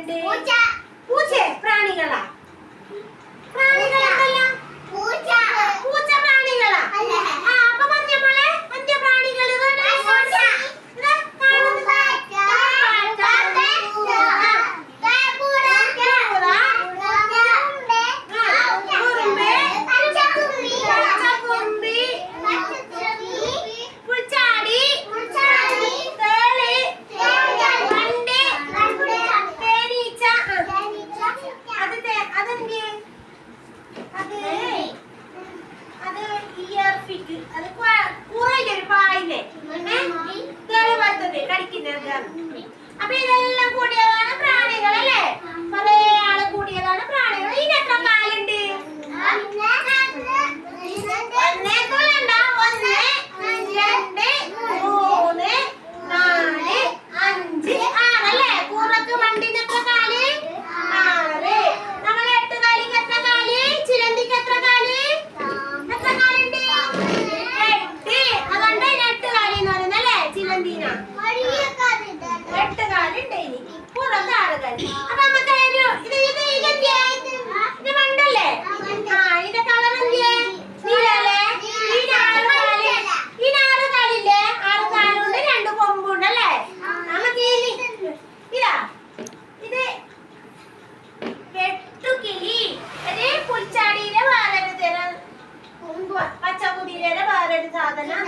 ರಂಡೆ ಪೂಜೆ ಪ್ರಾಣಿಗಳ അപ്പൊ ഇതെല്ലാം ഇത് മണ്ടല്ലേ ആ രണ്ട് ഇതാ. പച്ചക്കുതിരയുടെ വേറൊരു സാധനം